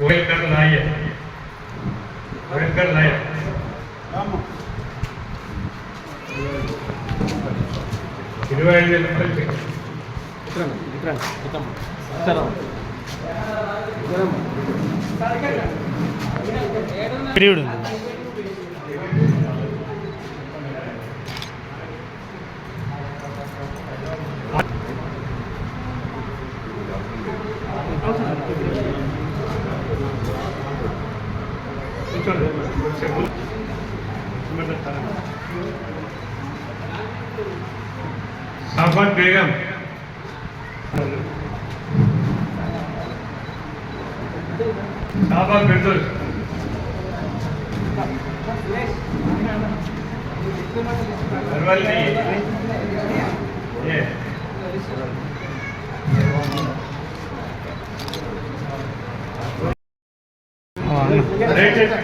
Wait, that's a liar. Wait, that's a liar. ఇరవై ఐదు వేల రూపాయలు పీరియడ్. సాఫాట్ బేగం సాఫాట్ ఫిర్దోస్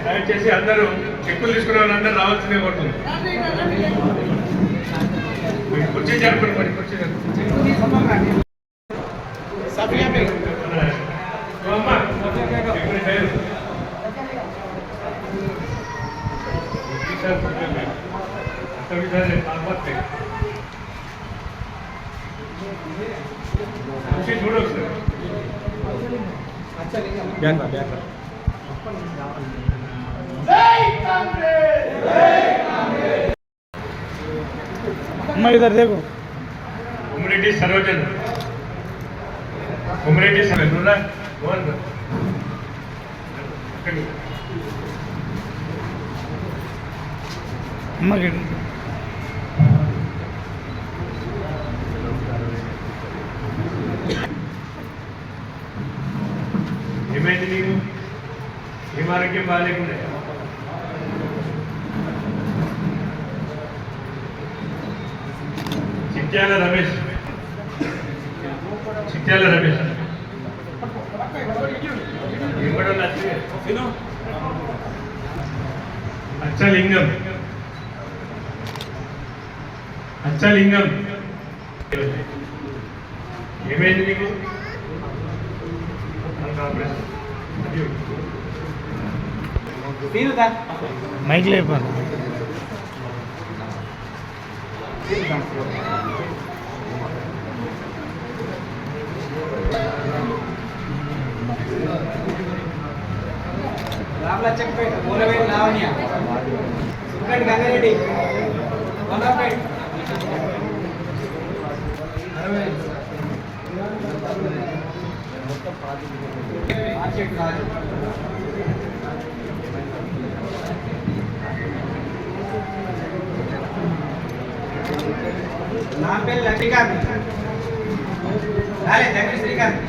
దయచేసి అందరూ చెక్కులు తీసుకున్న వాళ్ళందరూ రావాల్సిందే కోరుతుంది కుర్చీ జరుపుకోండి మరి కుర్చీ జరుపుకోండి ఓ అమ్మ, ఇక్కడ లేదు. ఈసారి కుర్చీ లేదు. అక్కడ ఈసారి ఆత్మహత్య. కుర్చీ చూడు ఒకసారి. అమ్మ ఇద్దరు దేకు ఉమ్మరెడ్డి సరోజన్ ఉమ్మరెడ్డి సరోజన్ మోహన్ అక్కడి అమ్మకి ఏమైంది నీకు ఏం ఆరోగ్యం బాగాలేకుండా చిట్యాల రమేష్. చిట్యాల రమేష్. అచ్చలింగం. అచ్చలింగం. ఏమైంది అయ్యో. మైక్ లేపాను రామలచ్చంపేట మూలవేలు లావణ్య సుక్కటి గంగారెడ్డి వంగపేట మార్కెట్ రాజు నా పేరు లక్ష్మీకాంత్ రాలే దగ్గర శ్రీకాంత్.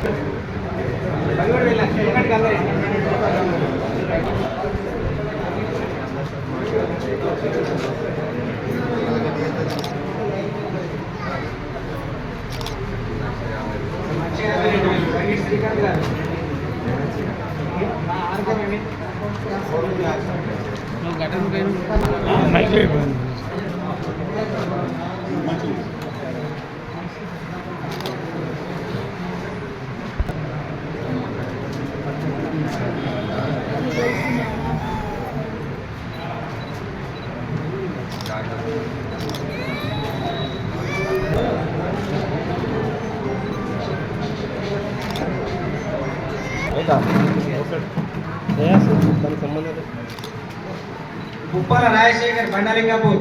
బంగోడు వెళ్ళా సుక్కటి శ్రీకాంత్ గారు. ఆర్గం ఏమి గట్టను పోయిన మైక్ లేపాను ఉప్పాల రాజశేఖర్ బండలింగపూర్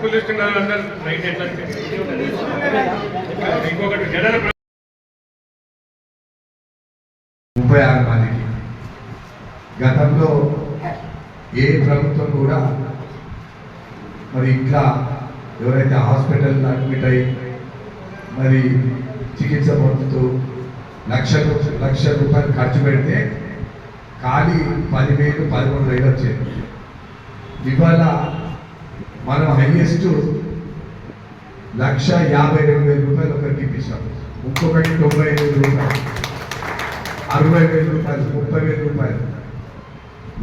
ఎక్కువ చూస్తున్నారు అందరు నైట్ ఎట్లా ఇంకొకటి జనరల్ ముప్పై ఆరు మందికి గతంలో ఏ ప్రభుత్వం కూడా మరి ఇంకా ఎవరైతే హాస్పిటల్ అడ్మిట్ అయ్యి మరి చికిత్స పొందుతూ లక్ష లక్ష రూపాయలు ఖర్చు పెడితే ఖాళీ పదివేలు పదమూడు వేలు వచ్చేది. ఇవాళ మనం హైయెస్ట్ లక్ష యాభై రెండు వేల రూపాయలు ఒకరికి ఇప్పించాం ఇంకొకటి తొంభై ఐదు రూపాయలు. అరవై వేల రూపాయలు ముప్పై వేల రూపాయలు.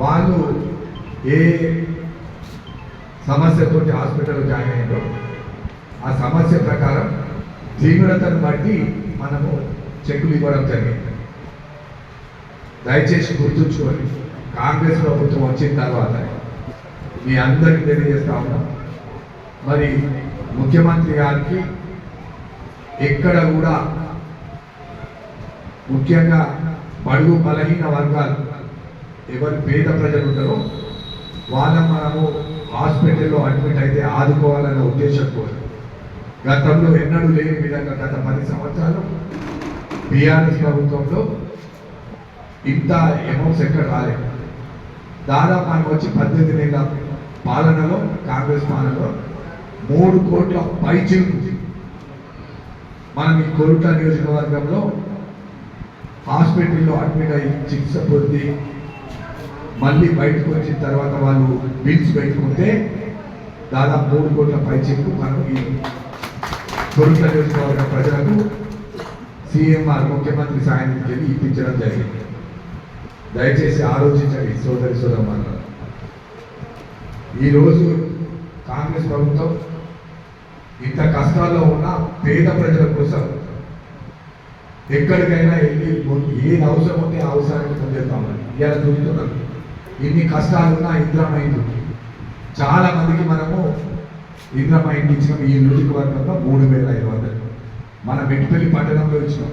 వాళ్ళు ఏ సమస్యతో హాస్పిటల్లో జాయిన్ అయ్యారో ఆ సమస్య ప్రకారం తీవ్రతను బట్టి మనము చెక్కులు ఇవ్వడం జరిగింది. దయచేసి గుర్తుంచుకొని కాంగ్రెస్ ప్రభుత్వం వచ్చిన తర్వాత మీ అందరికీ తెలియజేస్తా ఉన్నాం. మరి ముఖ్యమంత్రి గారికి ఎక్కడ కూడా ముఖ్యంగా బడుగు బలహీన వర్గాలు ఎవరు పేద ప్రజలు ఉంటారో వాళ్ళ మనము హాస్పిటల్లో అడ్మిట్ అయితే ఆదుకోవాలనే కోసం గతంలో ఎన్నడూ లేని విధంగా గత పది సంవత్సరాలు బీఆర్ఎస్ ప్రభుత్వంలో ఇంత అమౌంట్స్ ఎక్కడ రాలేదు. దాదాపు మనం వచ్చి పద్దెనిమిది నెలల పాలనలో కాంగ్రెస్ పాలనలో మూడు కోట్ల పైచిలు మనం ఈ కోరుట నియోజకవర్గంలో హాస్పిటల్లో అడ్మిట్ అయ్యి చికిత్స పొంది మళ్ళీ బయటకు వచ్చిన తర్వాత వాళ్ళు బిల్స్ పెట్టుకుంటే దాదాపు మూడు కోట్ల పైచిలకు మనం ఈ కోరుట నియోజకవర్గ ప్రజలకు సీఎంఆర్ ముఖ్యమంత్రి సాయం నుంచి ఇప్పించడం జరిగింది. దయచేసి ఆలోచించండి సోదరి సోదరు ఈరోజు కాంగ్రెస్ ప్రభుత్వం ఇంత కష్టాల్లో ఉన్న పేద ప్రజల కోసం ఎక్కడికైనా వెళ్ళి ఏది అవసరం ఉంటే ఆ అవసరానికి పొందేద్దామని ఇలా చూస్తున్నాం. ఇన్ని కష్టాలున్నా ఇంద్రమైంది. చాలా మందికి మనము ఇంద్రమైంది ఇచ్చినాం. ఈ నియోజకవర్గంలో మూడు వేల ఐదు వందలు. మన మెట్పల్లి పట్టణంలో ఇచ్చినాం.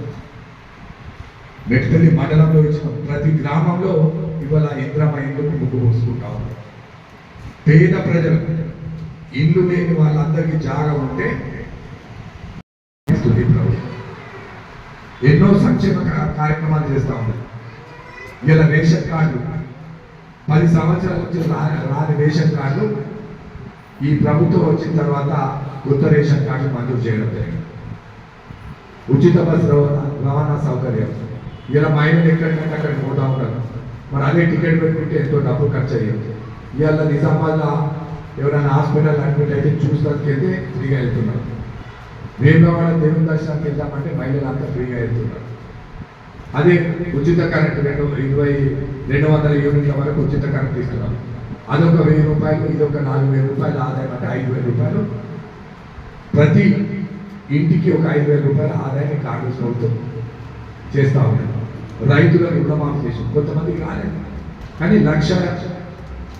మెట్పల్లి మండలంలో ఇచ్చినాం. ప్రతి గ్రామంలో ఇవాళ ఇంద్రమైందుకు ముగ్గు పోసుకుంటా ఉన్నాం. పేద ప్రజలు ఇల్లు లేని వాళ్ళందరికీ జాగా ఉంటే ప్రభుత్వం ఎన్నో సంక్షేమ కార్యక్రమాలు చేస్తా ఉన్నాయి ఇలా రేషన్ కార్డు పది సంవత్సరాల నుంచి రాని రేషన్ కార్డు ఈ ప్రభుత్వం వచ్చిన తర్వాత కొత్త రేషన్ కార్డు మంజూరు చేయడం జరిగింది. ఉచిత బస్సు రవాణా రవాణా సౌకర్యం. ఇలా మహిళలు ఎక్కడికంటే అక్కడికి పోతా ఉంటారు. మరి అదే టికెట్ పెట్టుకుంటే ఎంతో డబ్బు ఖర్చు అయ్యేది ఇవాళ నిజామాబాద్లో ఎవరైనా హాస్పిటల్ అడ్మిట్ అయితే చూస్తానికి వెళ్తే ఫ్రీగా వెళ్తున్నారు. వేమవాడ దేవుని దర్శనానికి వెళ్దామంటే మహిళలు అంతా ఫ్రీగా వెళ్తున్నారు. అదే ఉచిత కరెంట్ రెండు ఇరవై రెండు వందల యూనిట్ల వరకు ఉచిత కరెంట్ ఇస్తున్నాం అదొక వెయ్యి రూపాయలు ఇదొక నాలుగు వేల రూపాయలు ఆదాయం అంటే ఐదు వేల రూపాయలు. ప్రతి ఇంటికి ఒక ఐదు వేల రూపాయల ఆదాయాన్ని కాంగ్రెస్ ప్రభుత్వం చేస్తా ఉన్నారు రైతులకు రుణమాఫీ చేసి కొంతమందికి రాలేదు. కానీ లక్ష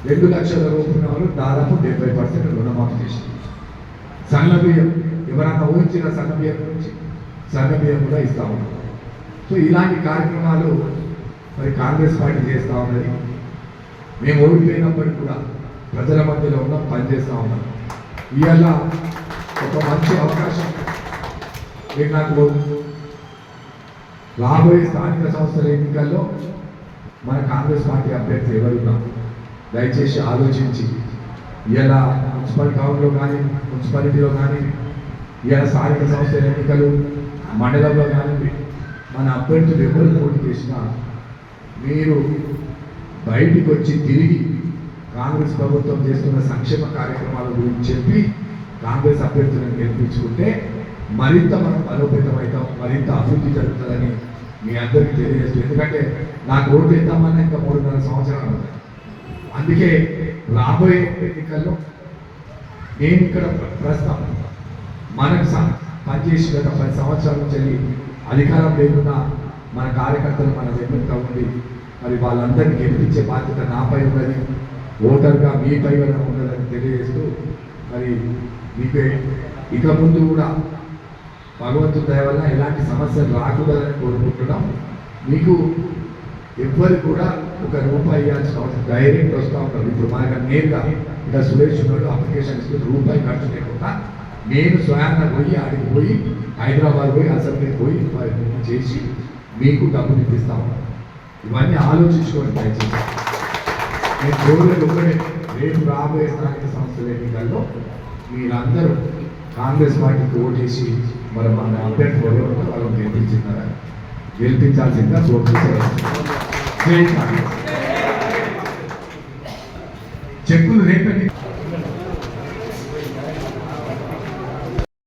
రెండు లక్షల రూపాయల వాళ్ళు దాదాపు డెబ్బై పర్సెంట్ రుణమాఫీ చేసింది. సన్న బియ్యం ఎవరన్నా ఊహించిన సన్న బియ్యం గురించి సన్న బియ్యం కూడా ఇస్తా ఉన్నాం సో ఇలాంటి కార్యక్రమాలు మరి కాంగ్రెస్ పార్టీ చేస్తూ ఉన్నది. మేము ఓడిపోయినప్పటికీ కూడా ప్రజల మధ్యలో ఉన్నాం పనిచేస్తూ ఉన్నాం. ఇవాళ ఒక మంచి అవకాశం మీరు నాకు రాబోయే స్థానిక సంస్థల ఎన్నికల్లో మన కాంగ్రెస్ పార్టీ అభ్యర్థి ఎవరున్నాం దయచేసి ఆలోచించి ఇలా మున్సిపల్ టౌన్లో కానీ మున్సిపాలిటీలో కానీ ఇలా స్థానిక సంస్థల ఎన్నికలు మండలంలో కానీ మన అభ్యర్థులు ఎవరు పోటీ చేసినా మీరు బయటికి వచ్చి తిరిగి కాంగ్రెస్ ప్రభుత్వం చేస్తున్న సంక్షేమ కార్యక్రమాల గురించి చెప్పి కాంగ్రెస్ అభ్యర్థులను గెలిపించుకుంటే మరింత మనం బలోపేతమవుతాం మరింత అభివృద్ధి జరుగుతుందని మీ అందరికీ తెలియజేస్తుంది ఎందుకంటే నాకు ఓటు వేద్దామన్నా ఇంకా మూడున్నర సంవత్సరాలు ఉన్నాయి. అందుకే రాబోయే ఎన్నికల్లో నేను ఇక్కడ ప్ర- మనకు పనిచేసి గత పది సంవత్సరాల నుంచి అధికారం లేకుండా మన కార్యకర్తలు మన వెనుక ఉండి మరి వాళ్ళందరినీ గెలిపించే బాధ్యత నాపై ఉన్నది. ఓటర్గా మీపై ఉన్నదని తెలియజేస్తూ మరి మీకు ఇక ముందు కూడా భగవంతుడి దయ వల్ల ఎలాంటి సమస్యలు రాకూడదని కోరుకుంటున్నాం. మీకు ఎవ్వరికి కూడా ఒక రూపాయి ఇవ్వాల్సిన అవసరం డైరెక్ట్ వస్తూ ఉంటారు ఇప్పుడు మనకు నేరుగా ఇక్కడ సురేష్ ఉన్నాడు అప్లికేషన్ ఇస్తే రూపాయి ఖర్చు లేకుండా నేను స్వయంగా పోయి ఆడికి పోయి హైదరాబాద్ పోయి అసెంబ్లీకి పోయి వారిని చేసి మీకు డబ్బులు ఇప్పిస్తా ఉన్నాను. ఇవన్నీ ఆలోచించుకోండి దయచేసి. నేను కోరేది ఒకటే రేపు రాబోయే స్థానిక సంస్థల ఎన్నికల్లో మీరందరూ కాంగ్రెస్ పార్టీకి ఓటేసి మరి మన అభ్యర్థి ఎవరు వాళ్ళని గెలిపించినారా? గెలిపించాల్సిందిగా కోరుకుంటున్నారు జై చెక్కులు రేపటి